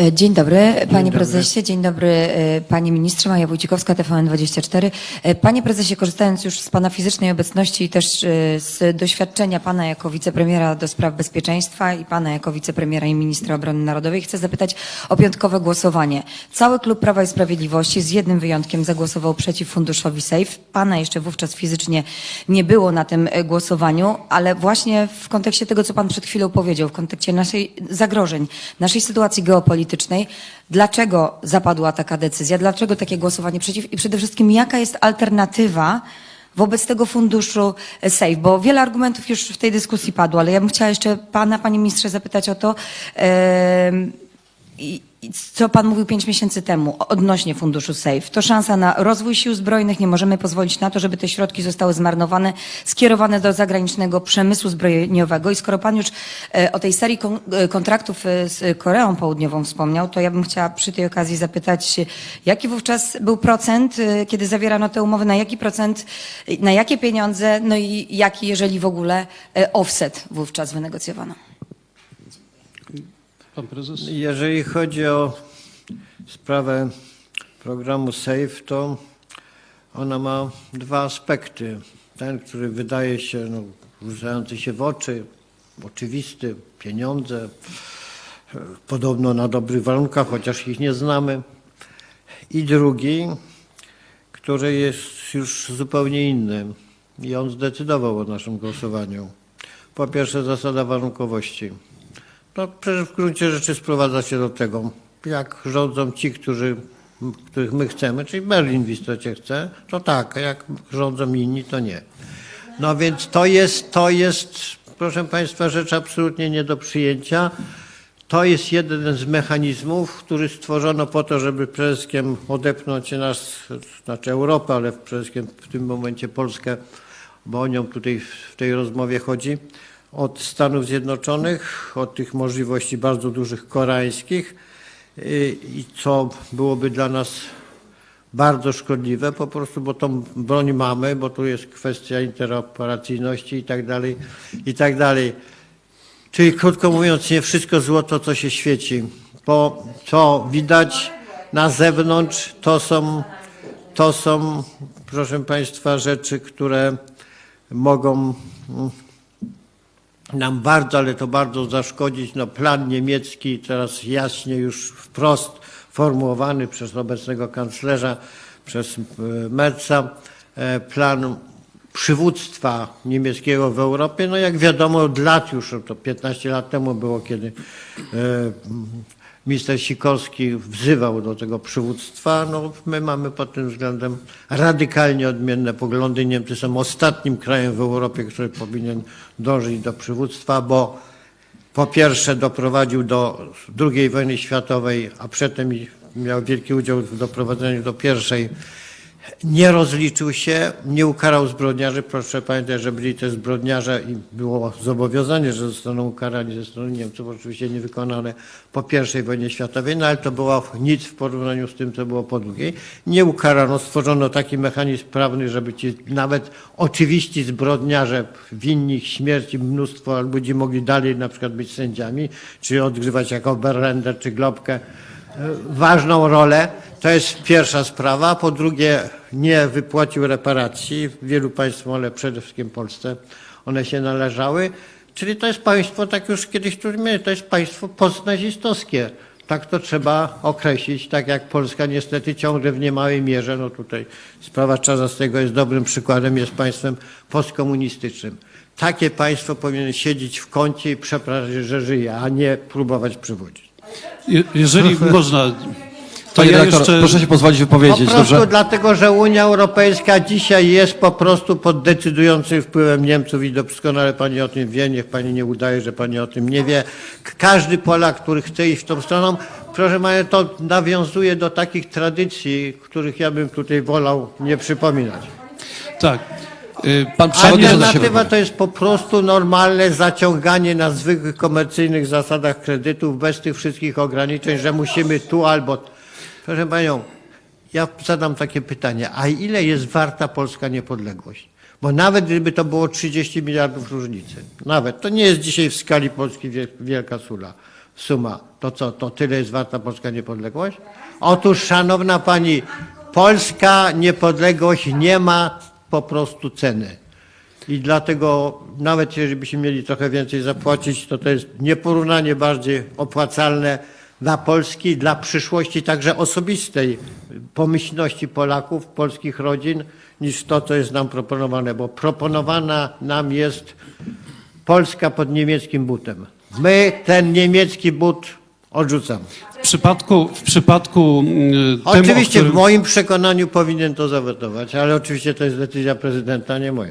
E, Dzień dobry, panie dobry. prezesie, dzień dobry, e, pani ministrze, Maja Wójcikowska, TVN24. E, Panie prezesie, korzystając już z pana fizycznej obecności i też z doświadczenia pana jako wicepremiera do spraw bezpieczeństwa i pana jako wicepremiera i ministra obrony narodowej, chcę zapytać o piątkowe głosowanie. Cały klub Prawa i Sprawiedliwości z jednym wyjątkiem zagłosował przeciw funduszowi SAFE. Pana jeszcze wówczas fizycznie nie było na tym głosowaniu, ale właśnie w kontekście tego, co pan przed chwilą powiedział, w kontekście naszej zagrożeń, naszej sytuacji geopolitycznej, dlaczego zapadła taka decyzja, dlaczego takie głosowanie przeciw? I przede wszystkim jaka jest alternatywa wobec tego funduszu SAFE, bo wiele argumentów już w tej dyskusji padło, ale ja bym chciała jeszcze pana, panie ministrze, zapytać o to, i co pan mówił pięć miesięcy temu odnośnie funduszu SAFE. To szansa na rozwój sił zbrojnych. Nie możemy pozwolić na to, żeby te środki zostały zmarnowane, skierowane do zagranicznego przemysłu zbrojeniowego. I skoro pan już e, o tej serii e, kontraktów e, z Koreą Południową wspomniał, to ja bym chciała przy tej okazji zapytać, jaki wówczas był procent, kiedy zawierano te umowy, na jaki procent, na jakie pieniądze, no i jaki, jeżeli w ogóle, offset wówczas wynegocjowano? Pan prezes? Jeżeli chodzi o sprawę programu SAFE, to ona ma dwa aspekty. Ten, który wydaje się no, rzucający się w oczy, oczywisty, pieniądze, e, podobno na dobrych warunkach, chociaż ich nie znamy. I drugi, który jest już zupełnie inny i on zdecydował o naszym głosowaniu. Po pierwsze zasada warunkowości. To przecież w gruncie rzeczy sprowadza się do tego, jak rządzą ci, którzy, których my chcemy, czyli Berlin w istocie chce, to tak, jak rządzą inni, to nie. No więc to jest, to jest, proszę Państwa, rzecz absolutnie nie do przyjęcia. To jest jeden z mechanizmów, który stworzono po to, żeby przede wszystkim odepchnąć nas, znaczy Europę, ale przede wszystkim w tym momencie Polskę, bo o nią tutaj w tej rozmowie chodzi, od Stanów Zjednoczonych, od tych możliwości bardzo dużych koreańskich y, i co byłoby dla nas bardzo szkodliwe po prostu, bo tą broń mamy, bo tu jest kwestia interoperacyjności i tak dalej, i tak dalej. Czyli krótko mówiąc, nie wszystko złoto, co się świeci, bo co widać na zewnątrz, to są, to są, proszę Państwa, rzeczy, które mogą mm, nam bardzo, ale to bardzo zaszkodzić. No, plan niemiecki, teraz jaśnie już wprost formułowany przez obecnego kanclerza, przez e, Merza, e, plan przywództwa niemieckiego w Europie, no jak wiadomo od lat już, to 15 lat temu było, kiedy e, minister Sikorski wzywał do tego przywództwa, no my mamy pod tym względem radykalnie odmienne poglądy. Niemcy są ostatnim krajem w Europie, który powinien dążyć do przywództwa, bo po pierwsze doprowadził do II wojny światowej, a przedtem miał wielki udział w doprowadzeniu do pierwszej. Nie rozliczył się, nie ukarał zbrodniarzy. Proszę pamiętać, że byli też zbrodniarze i było zobowiązanie, że zostaną ukarani ze strony Niemców, oczywiście nie wykonane po I wojnie światowej, no ale to było nic w porównaniu z tym, co było po II. Nie ukarano, stworzono taki mechanizm prawny, żeby ci nawet oczywiści zbrodniarze, winni śmierci, mnóstwo ludzi mogli dalej na przykład być sędziami, czy odgrywać jako Berlender czy Globkę ważną rolę. To jest pierwsza sprawa. Po drugie, nie wypłacił reparacji wielu państwom, ale przede wszystkim Polsce. One się należały. Czyli to jest państwo, tak już kiedyś tu mieli, to jest państwo postnazistowskie. Tak to trzeba określić, tak jak Polska niestety ciągle w niemałej mierze, no tutaj sprawa Czarzastego jest dobrym przykładem, jest państwem postkomunistycznym. Takie państwo powinno siedzieć w kącie i przepraszać, że żyje, a nie próbować przywodzić. Je, jeżeli można, to Panie ja redaktor, jeszcze... proszę się pozwolić Po wypowiedzieć, prostu dobrze? dlatego, że Unia Europejska dzisiaj jest po prostu pod decydującym wpływem Niemców i doskonale pani o tym wie, niech pani nie udaje, że pani o tym nie wie. Każdy Polak, który chce iść w tą stroną, proszę pani, to nawiązuje do takich tradycji, których ja bym tutaj wolał nie przypominać. Tak. Y, Pan przewodniczący... Alternatywa to jest po prostu normalne zaciąganie na zwykłych komercyjnych zasadach kredytów bez tych wszystkich ograniczeń, że musimy tu albo. Proszę panią, ja zadam takie pytanie, a ile jest warta polska niepodległość? Bo nawet gdyby to było 30 miliardów różnicy, nawet, to nie jest dzisiaj w skali Polski wiel- wielka sula. suma. To co, to tyle jest warta polska niepodległość? Otóż, szanowna pani, polska niepodległość nie ma po prostu ceny. I dlatego nawet jeżeli byśmy mieli trochę więcej zapłacić, to to jest nieporównanie bardziej opłacalne dla Polski, dla przyszłości także osobistej pomyślności Polaków, polskich rodzin, niż to, co jest nam proponowane, bo proponowana nam jest Polska pod niemieckim butem. My ten niemiecki but odrzucamy. W przypadku, w przypadku mm, tym, o Oczywiście w którym, moim przekonaniu powinien to zawetować, ale oczywiście to jest decyzja prezydenta, nie moja.